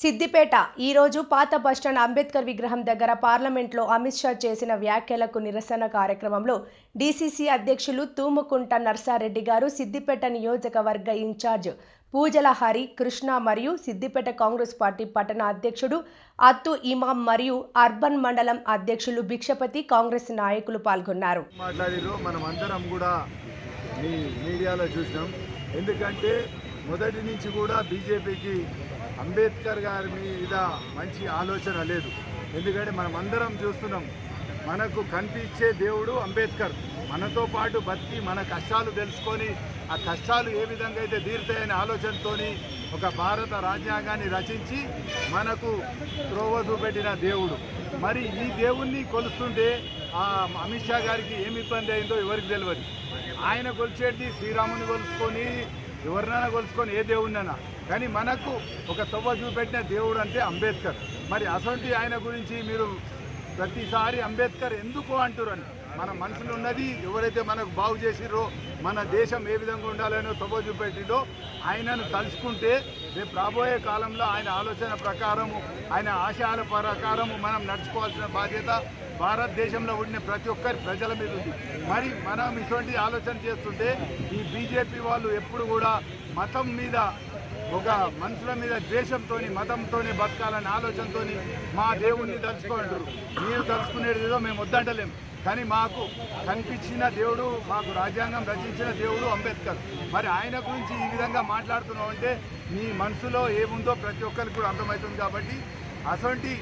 సిద్దిపేట. ఈరోజు పాత బస్టాండ్ అంబేద్కర్ విగ్రహం దగ్గర పార్లమెంట్లో అమిత్ షా చేసిన వ్యాఖ్యలకు నిరసన కార్యక్రమంలో డీసీసీ అధ్యక్షులు తూముకుంట నర్సారెడ్డి గారు సిద్దిపేట నియోజకవర్గ ఇన్ఛార్జ్ పూజల హరి కృష్ణ మరియు సిద్దిపేట కాంగ్రెస్ పార్టీ పట్టణ అధ్యక్షుడు అత్తు ఇమాం మరియు అర్బన్ మండలం అధ్యక్షులు భిక్షపతి కాంగ్రెస్ నాయకులు పాల్గొన్నారు. కూడా మీడియాలో చూసినాం. ఎందుకంటే మొదటి నుంచి కూడా బీజేపీకి అంబేద్కర్ గారి మీద మంచి ఆలోచన లేదు. ఎందుకంటే మనం అందరం చూస్తున్నాం మనకు కనిపించే దేవుడు అంబేద్కర్. మనతో పాటు బతికి మన కష్టాలు తెలుసుకొని ఆ కష్టాలు ఏ విధంగా అయితే తీరుతాయనే ఆలోచనతో ఒక భారత రాజ్యాంగాన్ని రచించి మనకు త్రోవ చూపెట్టిన దేవుడు. మరి ఈ దేవుణ్ణి కొలుస్తుంటే ఆ అమిత్ షా గారికి ఏమి ఇబ్బంది అయిందో ఎవరికి తెలియదు ఆయన కొలిచేటి శ్రీరాముని కొలుసుకొని ఎవరినైనా కొలుసుకొని ఏ దేవుడినైనా కానీ మనకు ఒక తొవ్వ చూపెట్టిన దేవుడు అంటే అంబేద్కర్. మరి అసొంటి ఆయన గురించి మీరు ప్రతిసారి అంబేద్కర్ ఎందుకు అంటురని? మన మనసులో ఉన్నది ఎవరైతే మనకు బాగు చేసిరో మన దేశం ఏ విధంగా ఉండాలనో తొబో చూపెట్టిండో ఆయనను తలుచుకుంటే రేపు రాబోయే కాలంలో ఆయన ఆలోచన ప్రకారము ఆయన ఆశయాల ప్రకారము మనం నడుచుకోవాల్సిన బాధ్యత భారతదేశంలో ఉండిన ప్రతి ఒక్కరి ప్రజల మీద ఉంది. మరి మనం ఇటువంటి ఆలోచన చేస్తుంటే ఈ బీజేపీ వాళ్ళు ఎప్పుడు కూడా మతం మీద ఒక మనుషుల మీద ద్వేషంతో మతంతోనే బతకాలనే ఆలోచనతో మా దేవుణ్ణి తలుచుకుంటారు మీరు తలుచుకునేది ఏదో మేము వద్దంటలేం. కానీ మాకు కనిపించిన దేవుడు మాకు రాజ్యాంగం రచించిన దేవుడు అంబేద్కర్. మరి ఆయన గురించి ఈ విధంగా మాట్లాడుతున్నాం అంటే మీ మనసులో ఏముందో ప్రతి ఒక్కరికి కూడా అర్థమవుతుంది కాబట్టి అటువంటి